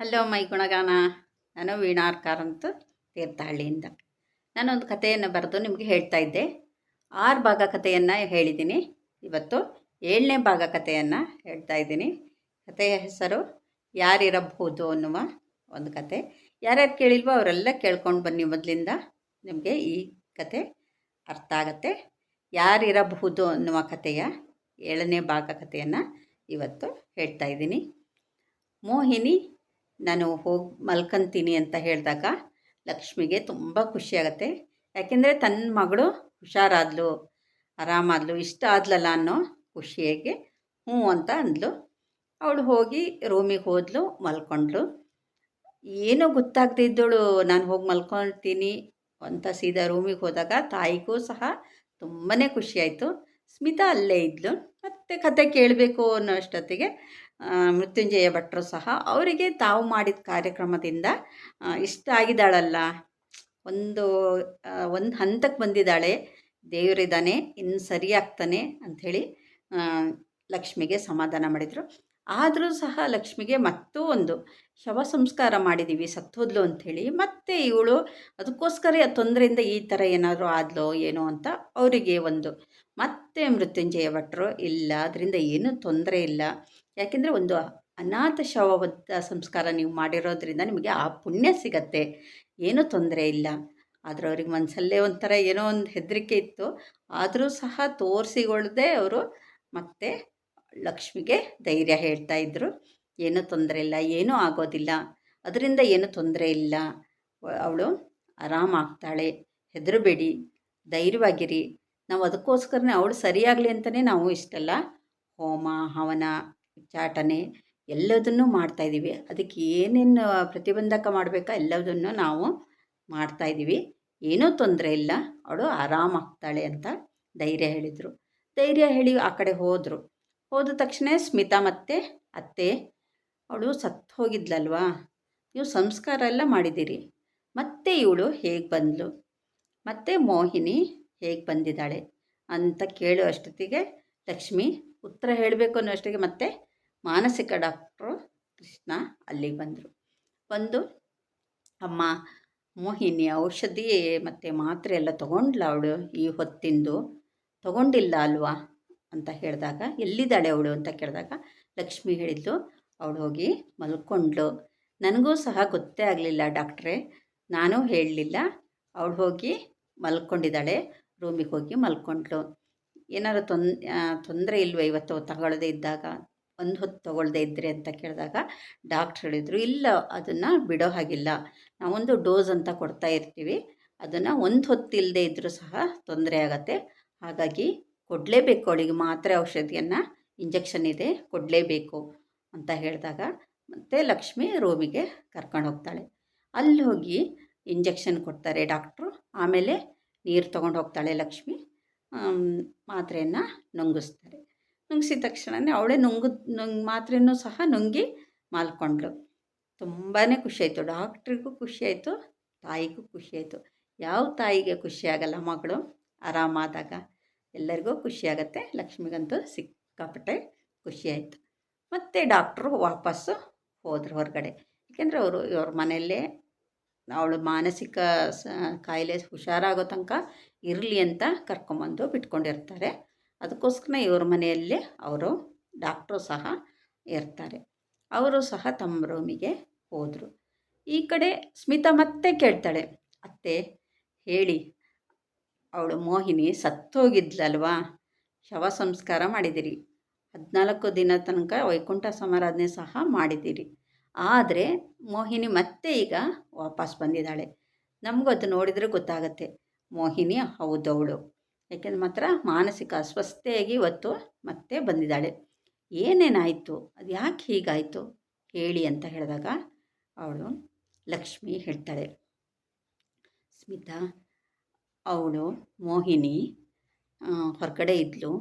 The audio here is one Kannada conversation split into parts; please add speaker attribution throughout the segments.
Speaker 1: ಹಲೋ ಮೈ ಗುಣಗಾನ. ನಾನು ವೀಣಾರ್ಕಾರ್ ಅಂತ ತೀರ್ಥಹಳ್ಳಿಯಿಂದ ನಾನೊಂದು ಕಥೆಯನ್ನು ಬರೆದು ನಿಮಗೆ ಹೇಳ್ತಾ ಇದ್ದೆ. ಆರು ಭಾಗ ಕಥೆಯನ್ನು ಹೇಳಿದ್ದೀನಿ. ಇವತ್ತು ಏಳನೇ ಭಾಗ ಕಥೆಯನ್ನು ಹೇಳ್ತಾ ಇದ್ದೀನಿ. ಕಥೆಯ ಹೆಸರು ಯಾರಿರಬಹುದು ಅನ್ನುವ ಒಂದು ಕತೆ ಯಾರ್ಯಾರು ಕೇಳಿಲ್ವೋ ಅವರೆಲ್ಲ ಕೇಳ್ಕೊಂಡು ಬನ್ನಿ ಮೊದಲಿಂದ. ನಿಮಗೆ ಈ ಕತೆ ಅರ್ಥ ಆಗತ್ತೆ. ಯಾರಿರಬಹುದು ಅನ್ನುವ ಕಥೆಯ ಏಳನೇ ಭಾಗ ಕಥೆಯನ್ನು ಇವತ್ತು ಹೇಳ್ತಾ ಇದ್ದೀನಿ. ಮೋಹಿನಿ ನಾನು ಹೋಗಿ ಮಲ್ಕಂತೀನಿ ಅಂತ ಹೇಳಿದಾಗ ಲಕ್ಷ್ಮಿಗೆ ತುಂಬ ಖುಷಿಯಾಗತ್ತೆ ಯಾಕೆಂದರೆ ತನ್ನ ಮಗಳು ಹುಷಾರಾದ್ಲು, ಆರಾಮಾದ್ಲು, ಇಷ್ಟ ಆದ್ಲಲ್ಲ ಅನ್ನೋ ಖುಷಿಯಾಗಿ ಹ್ಞೂ ಅಂತ ಅಂದ್ಲು. ಅವಳು ಹೋಗಿ ರೂಮಿಗೆ ಹೋದ್ಲು, ಮಲ್ಕೊಂಡ್ಳು. ಏನೋ ಗೊತ್ತಾಗದೇ ಇದ್ದವಳು ನಾನು ಹೋಗಿ ಮಲ್ಕೊಳ್ತೀನಿ ಅಂತ ಸೀದಾ ರೂಮಿಗೆ ಹೋದಾಗ ತಾಯಿಗೂ ಸಹ ತುಂಬಾ ಖುಷಿಯಾಯಿತು ಸ್ಮಿತಾ ಅಲ್ಲೇ ಇದ್ಲು. ಮತ್ತು ಕತೆ ಕೇಳಬೇಕು ಅನ್ನೋ ಅಷ್ಟೊತ್ತಿಗೆ ಮೃತ್ಯುಂಜಯ ಭಟ್ರು ಸಹ ಅವರಿಗೆ ತಾವು ಮಾಡಿದ ಕಾರ್ಯಕ್ರಮದಿಂದ ಇಷ್ಟ ಆಗಿದ್ದಾಳಲ್ಲ. ಒಂದು ಒಂದು ಹಂತಕ್ಕೆ ಬಂದಿದ್ದಾಳೆ. ದೇವರಿದ್ದಾನೆ, ಇನ್ನು ಸರಿಯಾಗ್ತಾನೆ ಅಂಥೇಳಿ ಲಕ್ಷ್ಮಿಗೆ ಸಮಾಧಾನ ಮಾಡಿದರು. ಆದರೂ ಸಹ ಲಕ್ಷ್ಮಿಗೆ ಮತ್ತೂ ಒಂದು ಶವ ಸಂಸ್ಕಾರ ಮಾಡಿದ್ದೀವಿ ಸತ್ತೋದ್ಲು ಅಂಥೇಳಿ ಮತ್ತೆ ಇವಳು ಅದಕ್ಕೋಸ್ಕರ ತೊಂದರೆಯಿಂದ ಈ ಥರ ಏನಾದರೂ ಆದ್ಲೋ ಏನೋ ಅಂತ ಅವರಿಗೆ ಒಂದು, ಮತ್ತೆ ಮೃತ್ಯುಂಜಯ ಭಟ್ರು ಇಲ್ಲ, ಅದರಿಂದ ಏನೂ ತೊಂದರೆ ಇಲ್ಲ. ಯಾಕೆಂದರೆ ಒಂದು ಅನಾಥ ಶವದ ಸಂಸ್ಕಾರ ನೀವು ಮಾಡಿರೋದ್ರಿಂದ ನಿಮಗೆ ಆ ಪುಣ್ಯ ಸಿಗತ್ತೆ. ಏನೂ ತೊಂದರೆ ಇಲ್ಲ. ಆದರೆ ಅವ್ರಿಗೆ ಮನಸ್ಸಲ್ಲೇ ಒಂಥರ ಏನೋ ಒಂದು ಹೆದರಿಕೆ ಇತ್ತು. ಆದರೂ ಸಹ ತೋರಿಸಿಕೊಳ್ಳದೆ ಅವರು ಮತ್ತೆ ಲಕ್ಷ್ಮಿಗೆ ಧೈರ್ಯ ಹೇಳ್ತಾ ಇದ್ದರು ಏನೂ ತೊಂದರೆ ಇಲ್ಲ, ಏನೂ ಆಗೋದಿಲ್ಲ. ಅದರಿಂದ ಏನೂ ತೊಂದರೆ ಇಲ್ಲ. ಅವಳು ಆರಾಮಾಗ್ತಾಳೆ. ಹೆದರಬೇಡಿ, ಧೈರ್ಯವಾಗಿರಿ. ನಾವು ಅದಕ್ಕೋಸ್ಕರನೇ ಅವಳು ಸರಿಯಾಗಲಿ ಅಂತಲೇ ನಾವು ಇಷ್ಟೆಲ್ಲ. ಹೋಮ, ಹವನ ಚಾಟನೆ ಎಲ್ಲದನ್ನೂ ಮಾಡ್ತಾಯಿದ್ದೀವಿ ಅದಕ್ಕೆ ಏನೇನು ಪ್ರತಿಬಂಧಕ ಮಾಡಬೇಕಾ ಎಲ್ಲದನ್ನು ನಾವು ಮಾಡ್ತಾಯಿದ್ದೀವಿ ಏನೂ ತೊಂದರೆ ಇಲ್ಲ. ಅವಳು ಆರಾಮಾಗ್ತಾಳೆ ಅಂತ ಧೈರ್ಯ ಹೇಳಿದರು. ಧೈರ್ಯ ಹೇಳಿ ಆ ಕಡೆ ಹೋದರು. ಹೋದ ತಕ್ಷಣ ಸ್ಮಿತಾ ಮತ್ತೆ ಅತ್ತೆ, ಅವಳು ಸತ್ತು ಹೋಗಿದ್ಲಲ್ವಾ? ನೀವು ಸಂಸ್ಕಾರ ಎಲ್ಲ ಮಾಡಿದ್ದೀರಿ. ಮತ್ತೆ ಇವಳು ಹೇಗೆ ಬಂದಳು ಮತ್ತೆ ಮೋಹಿನಿ ಹೇಗೆ ಬಂದಿದ್ದಾಳೆ ಅಂತ ಕೇಳೋ ಅಷ್ಟೊತ್ತಿಗೆ ಲಕ್ಷ್ಮಿ ಉತ್ತರ ಹೇಳಬೇಕು ಅನ್ನೋ ಅಷ್ಟೊತ್ತಿಗೆ ಮತ್ತೆ ಮಾನಸಿಕ ಡಾಕ್ಟ್ರು ಕೃಷ್ಣ ಅಲ್ಲಿಗೆ ಬಂದರು. ಬಂದು, ಅಮ್ಮ, ಮೋಹಿನಿ ಔಷಧಿ ಮತ್ತು ಮಾತ್ರೆ ಎಲ್ಲ ತೊಗೊಂಡ್ಲ ಅವಳು ಈ ಹೊತ್ತಿಂದು? ತೊಗೊಂಡಿಲ್ಲ ಅಲ್ವಾ? ಅಂತ ಹೇಳಿದಾಗ, ಎಲ್ಲಿದ್ದಾಳೆ ಅವಳು? ಅಂತ ಕೇಳಿದಾಗ, ಲಕ್ಷ್ಮಿ ಹೇಳಿದ್ಲು ಅವಳು ಹೋಗಿ ಮಲ್ಕೊಂಡ್ಳು. ನನಗೂ ಸಹ ಗೊತ್ತೇ ಆಗಲಿಲ್ಲ ಡಾಕ್ಟ್ರೇ. ನಾನು ಹೇಳಲಿಲ್ಲ. ಅವಳು ಹೋಗಿ ಮಲ್ಕೊಂಡಿದ್ದಾಳೆ. ರೂಮಿಗೆ ಹೋಗಿ ಮಲ್ಕೊಂಡ್ಳು. ಏನಾದ್ರು ತೊಂದ್ ತೊಂದರೆ ಇಲ್ವೇ ಇವತ್ತು ತಗೊಳ್ಳದೇ ಇದ್ದಾಗ? ಒಂದು ಹೊತ್ತು ತಗೊಳ್ಳದೇ ಇದ್ದರೆ ಅಂತ ಕೇಳಿದಾಗ ಡಾಕ್ಟ್ರ್ ಹೇಳಿದರು, ಇಲ್ಲ, ಅದನ್ನು ಬಿಡೋ ಹಾಗಿಲ್ಲ. ನಾವೊಂದು ಡೋಸ್ ಅಂತ ಕೊಡ್ತಾ ಇರ್ತೀವಿ. ಅದನ್ನು ಒಂದು ಹೊತ್ತು ಇಲ್ಲದೆ ಇದ್ದರೂ ಸಹ ತೊಂದರೆ ಆಗತ್ತೆ. ಹಾಗಾಗಿ ಕೊಡಲೇಬೇಕು ಅವಳಿಗೆ ಮಾತ್ರೆ ಔಷಧಿಯನ್ನು. ಇಂಜೆಕ್ಷನ್ ಇದೆ, ಕೊಡಲೇಬೇಕು ಅಂತ ಹೇಳಿದಾಗ ಮತ್ತೆ ಲಕ್ಷ್ಮಿ ರೂಮಿಗೆ ಕರ್ಕೊಂಡು ಹೋಗ್ತಾಳೆ. ಅಲ್ಲಿ ಹೋಗಿ ಇಂಜೆಕ್ಷನ್ ಕೊಡ್ತಾರೆ ಡಾಕ್ಟ್ರು. ಆಮೇಲೆ ನೀರು ತೊಗೊಂಡು ಹೋಗ್ತಾಳೆ ಲಕ್ಷ್ಮಿ. ಮಾತ್ರೆಯನ್ನು ನುಂಗಿಸ್ತಾರೆ. ನುಂಗಿಸಿದ ತಕ್ಷಣವೇ ಅವಳೇ ನುಂಗು, ನುಂಗ್ ಮಾತ್ರೆಯೂ ಸಹ ನುಂಗಿ ಮಾಲ್ಕೊಂಡ್ಳು. ತುಂಬಾ ಖುಷಿಯಾಯಿತು. ಡಾಕ್ಟ್ರಿಗೂ ಖುಷಿಯಾಯಿತು, ತಾಯಿಗೂ ಖುಷಿಯಾಯಿತು. ಯಾವ ತಾಯಿಗೆ ಖುಷಿಯಾಗಲ್ಲ ಮಗಳು? ಆರಾಮಾದಾಗ ಎಲ್ಲರಿಗೂ ಖುಷಿಯಾಗತ್ತೆ. ಲಕ್ಷ್ಮಿಗಂತೂ ಸಿಕ್ಕಾಪಟ್ಟೆ ಖುಷಿಯಾಯಿತು. ಮತ್ತು ಡಾಕ್ಟ್ರು ವಾಪಸ್ಸು ಹೋದರು ಹೊರಗಡೆ. ಏಕೆಂದರೆ ಅವರು, ಇವ್ರ ಮನೆಯಲ್ಲೇ ಅವಳು ಮಾನಸಿಕ ಸ, ಕಾಯಿಲೆ ಹುಷಾರಾಗೋ ತನಕ ಇರಲಿ ಅಂತ ಕರ್ಕೊಂಬಂದು ಬಿಟ್ಕೊಂಡಿರ್ತಾರೆ. ಅದಕ್ಕೋಸ್ಕರ ಇವ್ರ ಮನೆಯಲ್ಲೇ ಅವರು, ಡಾಕ್ಟ್ರು ಸಹ ಇರ್ತಾರೆ. ಅವರು ಸಹ ತಮ್ಮ ರೂಮಿಗೆ ಹೋದರು. ಈ ಕಡೆ ಸ್ಮಿತಾ ಮತ್ತೆ ಕೇಳ್ತಾಳೆ, ಅತ್ತೆ, ಹೇಳಿ, ಅವಳು ಮೋಹಿನಿ ಸತ್ತೋಗಿದ್ಲಲ್ವಾ? ಶವ ಸಂಸ್ಕಾರ ಮಾಡಿದಿರಿ ಹದಿನಾಲ್ಕು ದಿನ ತನಕ ವೈಕುಂಠ ಸಮಾರಾಧನೆ ಸಹ ಮಾಡಿದ್ದೀರಿ. ಆದರೆ ಮೋಹಿನಿ ಮತ್ತೆ ಈಗ ವಾಪಸ್ ಬಂದಿದ್ದಾಳೆ. ನಮಗೂ ಅದು ನೋಡಿದರೆ ಗೊತ್ತಾಗತ್ತೆ. ಮೋಹಿನಿ ಹೌದವಳು ಯಾಕೆಂದ್ರೆ ಮಾತ್ರ ಮಾನಸಿಕ ಅಸ್ವಸ್ಥೆಯಾಗಿ ಇವತ್ತು ಮತ್ತೆ ಬಂದಿದ್ದಾಳೆ. ಏನೇನಾಯಿತು? ಅದು ಯಾಕೆ ಹೀಗಾಯಿತು? ಹೇಳಿ ಅಂತ ಹೇಳಿದಾಗ ಅವಳು ಲಕ್ಷ್ಮಿ ಹೇಳ್ತಾಳೆ. ಸ್ಮಿತಾ, ಅವಳು, ಮೋಹಿನಿ ಹೊರಗಡೆ ಇದ್ಲು.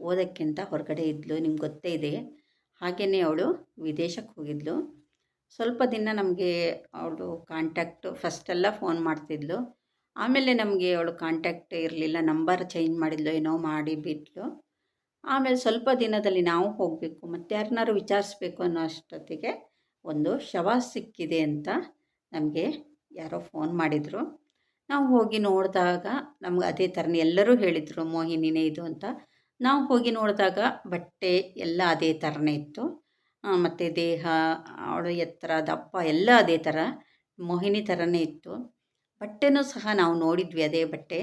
Speaker 1: ಓದಕ್ಕಿಂತ ಹೊರಗಡೆ ಇದ್ಲು. ನಿಮ್ಗೆ ಗೊತ್ತೇ ಇದೆ. ಹಾಗೆಯೇ ಅವಳು ವಿದೇಶಕ್ಕೆ ಹೋಗಿದ್ಲು. ಸ್ವಲ್ಪ ದಿನ ನಮಗೆ ಅವಳು ಕಾಂಟ್ಯಾಕ್ಟು ಫಸ್ಟೆಲ್ಲ ಫೋನ್ ಮಾಡ್ತಿದ್ಲು. ಆಮೇಲೆ ನಮಗೆ ಅವಳು ಕಾಂಟ್ಯಾಕ್ಟ್ ಇರಲಿಲ್ಲ ನಂಬರ್ ಚೇಂಜ್ ಮಾಡಿದ್ಲು, ಏನೋ ಮಾಡಿ ಬಿಟ್ಟಳು ಆಮೇಲೆ ಸ್ವಲ್ಪ ದಿನದಲ್ಲಿ ನಾವು ಹೋಗಬೇಕು, ಮತ್ತು ಯಾರನ್ನಾರು ವಿಚಾರಿಸ್ಬೇಕು ಅನ್ನೋ ಅಷ್ಟೊತ್ತಿಗೆ ಒಂದು ಶವ ಸಿಕ್ಕಿದೆ ಅಂತ ನಮಗೆ ಯಾರೋ ಫೋನ್ ಮಾಡಿದರು. ನಾವು ಹೋಗಿ ನೋಡಿದಾಗ ನಮ್ಗೆ ಅದೇ ಥರನೇ ಎಲ್ಲರೂ ಹೇಳಿದರು, ಮೋಹಿನಿನೇ ಇದು ಅಂತ. ನಾವು ಹೋಗಿ ನೋಡಿದಾಗ ಬಟ್ಟೆ ಎಲ್ಲ ಅದೇ ಥರನೇ ಇತ್ತು. ಮತ್ತು ದೇಹ, ಅವಳು ಎತ್ತರ, ದಪ್ಪ, ಎಲ್ಲ ಅದೇ ಥರ, ಮೋಹಿನಿ ಥರನೇ ಇತ್ತು. ಬಟ್ಟೆನೂ ಸಹ ನಾವು ನೋಡಿದ್ವಿ ಅದೇ ಬಟ್ಟೆ.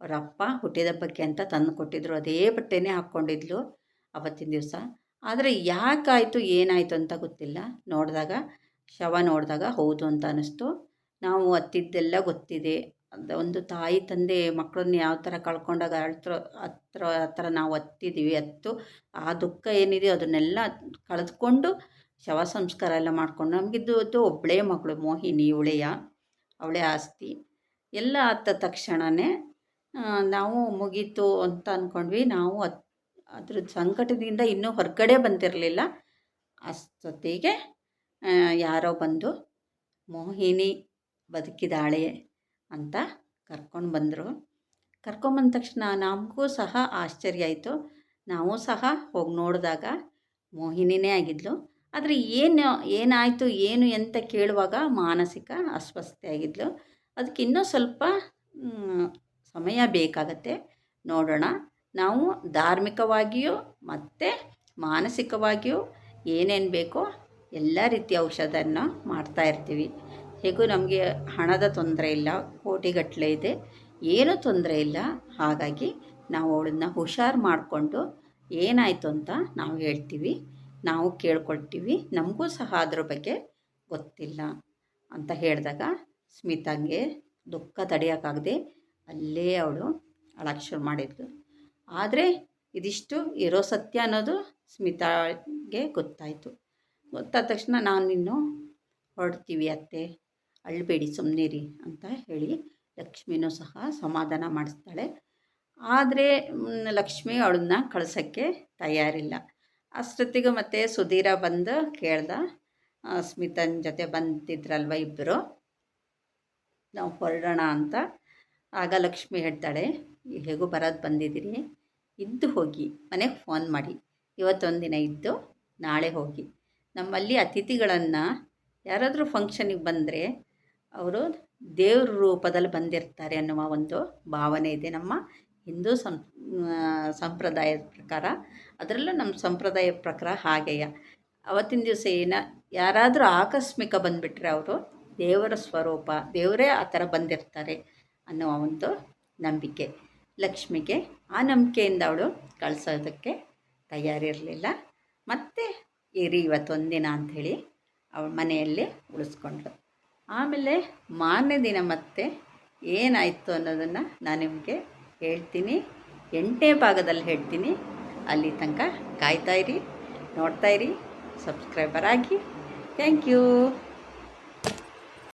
Speaker 1: ಅವರ ಅಪ್ಪ ಹುಟ್ಟಿದಬ್ಬಕ್ಕೆ ಅಂತ ತಂದು ಕೊಟ್ಟಿದ್ರು. ಅದೇ ಬಟ್ಟೆನೇ ಹಾಕ್ಕೊಂಡಿದ್ಲು ಅವತ್ತಿನ ದಿವಸ. ಆದರೆ ಯಾಕಾಯಿತು, ಏನಾಯಿತು ಅಂತ ಗೊತ್ತಿಲ್ಲ. ನೋಡಿದಾಗ, ಶವ ನೋಡಿದಾಗ ಹೌದು ಅಂತ ಅನ್ನಿಸ್ತು. ನಾವು ಅತ್ತಿದ್ದೆಲ್ಲ ಗೊತ್ತಿದೆ. ಒಂದು ತಾಯಿ ತಂದೆ ಮಕ್ಕಳನ್ನ ಯಾವ ಥರ ಕಳ್ಕೊಂಡಾಗ ಹತ್ರ ಹತ್ರ ಆ ಥರ ನಾವು ಅತ್ತಿದ್ದೀವಿ ಅತ್ತು ಆ ದುಃಖ ಏನಿದೆಯೋ ಅದನ್ನೆಲ್ಲ ಕಳೆದುಕೊಂಡು ಶವ ಸಂಸ್ಕಾರ ಎಲ್ಲ ಮಾಡಿಕೊಂಡು ನಮಗಿದ್ದು ಒಬ್ಬಳೇ ಮಗಳು, ಮೋಹಿನಿ ಇವಳೆಯ ಅವಳೇ ಆಸ್ತಿ. ಎಲ್ಲ ಹತ್ತ ತಕ್ಷಣವೇ ನಾವು ಮುಗೀತು ಅಂತ ಅಂದ್ಕೊಂಡ್ವಿ ನಾವು ಅದು, ಅದ್ರ ಸಂಕಟದಿಂದ ಇನ್ನೂ ಹೊರಗಡೆ ಬಂದಿರಲಿಲ್ಲ. ಅಷ್ಟೊತ್ತಿಗೆ ಯಾರೋ ಬಂದು ಮೋಹಿನಿ ಬದುಕಿದಾಳೆ ಅಂತ ಕರ್ಕೊಂಡು ಬಂದರು. ಕರ್ಕೊಂಬಂದ ತಕ್ಷಣ ನಮಗೂ ಸಹ ಆಶ್ಚರ್ಯ ಆಯಿತು. ನಾವು ಸಹ ಹೋಗಿ ನೋಡಿದಾಗ ಮೋಹಿನಿನೇ ಆಗಿದ್ಲು. ಆದರೆ ಏನು, ಏನಾಯಿತು, ಏನು ಅಂತ ಕೇಳುವಾಗ ಮಾನಸಿಕ ಅಸ್ವಸ್ಥೆ ಆಗಿದ್ಲು. ಅದಕ್ಕೆ ಇನ್ನೂ ಸ್ವಲ್ಪ ಸಮಯ ಬೇಕಾಗತ್ತೆ. ನೋಡೋಣ. ನಾವು ಧಾರ್ಮಿಕವಾಗಿಯೂ ಮತ್ತು ಮಾನಸಿಕವಾಗಿಯೂ ಏನೇನು ಬೇಕೋ ಎಲ್ಲ ರೀತಿಯ ಔಷಧನ ಮಾಡ್ತಾಯಿರ್ತೀವಿ ಹೇಗೂ ನಮಗೆ ಹಣದ ತೊಂದರೆ ಇಲ್ಲ ಕೋಟಿಗಟ್ಟಲೆ ಇದೆ. ಏನೂ ತೊಂದರೆ ಇಲ್ಲ. ಹಾಗಾಗಿ ನಾವು ಅವಳನ್ನ ಹುಷಾರು ಮಾಡಿಕೊಂಡು ಏನಾಯಿತು ಅಂತ ನಾವು ಹೇಳ್ತೀವಿ, ನಾವು ಕೇಳ್ಕೊಳ್ತೀವಿ, ನಮಗೂ ಸಹ ಅದ್ರ ಬಗ್ಗೆ ಗೊತ್ತಿಲ್ಲ ಅಂತ ಹೇಳಿದಾಗ ಸ್ಮಿತಾಗೆ ದುಃಖ ತಡೆಯೋಕ್ಕಾಗದೆ ಅಲ್ಲೇ ಅವಳು ಅಳಕ್ಕೆ ಶುರು ಮಾಡಿದ್ಲು. ಆದರೆ ಇದಿಷ್ಟು ಇರೋ ಸತ್ಯ ಅನ್ನೋದು ಸ್ಮಿತಾಗೆ ಗೊತ್ತಾಯಿತು. ಗೊತ್ತಾದ ತಕ್ಷಣ ನಾನು ಇನ್ನು ಹೊರಡ್ತೀವಿ ಅತ್ತೆ, ಅಳ್ಬೇಡಿ ಸುಮ್ಮನಿರಿ ಅಂತ ಹೇಳಿ ಲಕ್ಷ್ಮಿನೂ ಸಹ ಸಮಾಧಾನ ಮಾಡಿಸ್ತಾಳೆ. ಆದರೆ ಲಕ್ಷ್ಮಿ ಅವಳನ್ನ ಕಳ್ಸೋಕ್ಕೆ ತಯಾರಿಲ್ಲ. ಅಷ್ಟೊತ್ತಿಗೆ ಮತ್ತೆ ಸುಧೀರ ಬಂದು ಕೇಳ್ದ ಸ್ಮಿತನ ಜೊತೆ ಬಂದಿದ್ರಲ್ವ ಇಬ್ಬರು ನಾವು ಹೊರಡೋಣ ಅಂತ. ಆಗ ಲಕ್ಷ್ಮಿ ಹೇಳ್ತಾಳೆ, ಹೇಗೂ ಬರೋದು ಬಂದಿದ್ದೀರಿ ಇದ್ದು ಹೋಗಿ, ಮನೆಗೆ ಫೋನ್ ಮಾಡಿ. ಇವತ್ತೊಂದು ದಿನ ಇದ್ದು ನಾಳೆ ಹೋಗಿ. ನಮ್ಮಲ್ಲಿ ಅತಿಥಿಗಳನ್ನು ಯಾರಾದರೂ ಫಂಕ್ಷನಿಗೆ ಬಂದರೆ ಅವರು ದೇವ್ರ ರೂಪದಲ್ಲಿ ಬಂದಿರ್ತಾರೆ ಅನ್ನುವ ಒಂದು ಭಾವನೆ ಇದೆ ನಮ್ಮ ಹಿಂದೂ ಸಂ ಸಂಪ್ರದಾಯದ ಪ್ರಕಾರ, ಅದರಲ್ಲೂ ನಮ್ಮ ಸಂಪ್ರದಾಯ ಪ್ರಕಾರ ಹಾಗೆಯ ಅವತ್ತಿನ ದಿವಸ ಏನ, ಯಾರಾದರೂ ಆಕಸ್ಮಿಕ ಬಂದುಬಿಟ್ರೆ ಅವರು ದೇವರ ಸ್ವರೂಪ, ದೇವರೇ ಆ ಥರ ಬಂದಿರ್ತಾರೆ ಅನ್ನೋ ಒಂದು ನಂಬಿಕೆ. ಲಕ್ಷ್ಮಿಗೆ ಆ ನಂಬಿಕೆಯಿಂದ ಅವಳು ಕಳಿಸೋದಕ್ಕೆ ತಯಾರಿರಲಿಲ್ಲ. ಮತ್ತು ಇರಿ ಇವತ್ತೊಂದಿನ ಅಂಥೇಳಿ ಅವಳ ಮನೆಯಲ್ಲಿ ಉಳಿಸ್ಕೊಂಡ್ಳು. ಆಮೇಲೆ ಮಾರನೇ ದಿನ ಮತ್ತೆ ಏನಾಯಿತು ಅನ್ನೋದನ್ನು ನಾನು ನಿಮಗೆ ಹೇಳ್ತೀನಿ. ಎಂಟನೇ ಭಾಗದಲ್ಲಿ ಹೇಳ್ತೀನಿ. ಅಲ್ಲಿ ತನಕ ಕಾಯ್ತಾಯಿರಿ ನೋಡ್ತಾಯಿರಿ ಸಬ್ಸ್ಕ್ರೈಬರ್ ಆಗಿ. Thank you.